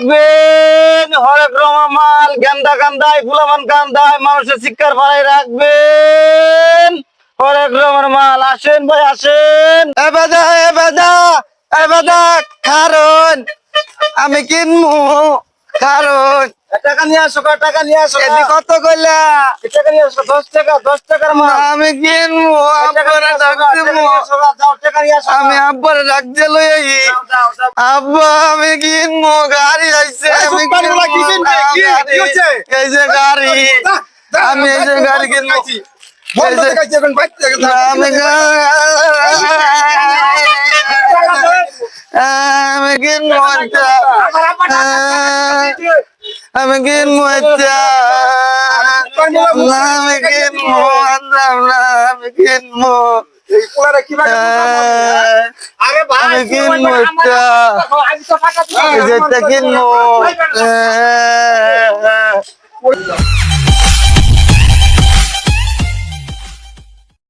রাখবেন। হরেক রকম মাল গেন্দা কান্দায় ফুলামান কান্দায় মানুষের শিক্ষার ভাড়ায় রাখবেন। হরেক রকমের মাল আসেন ভাই আসেন। এ বেদা এ বেদা এ বেদা কারণ আমি কিনবো কারণ। টাকা নিয়ে আসো টাকা নিয়ে আসো? এদি কত কইলা? টাকা নিয়ে আসো টাকা দশ টাকার মাল। আমি কিনবো আব্বারে আমি আব্বারে লই আব্বা আমি কিনবো গাড়ি আইছে আমি কিনবো গাড়ি। এই যে গাড়ি আমি এই যে গাড়ি কিনবো আমি কিনবো একটা আমি কিনবো আমি কিনবো আমি কিনবো আমি কিনবো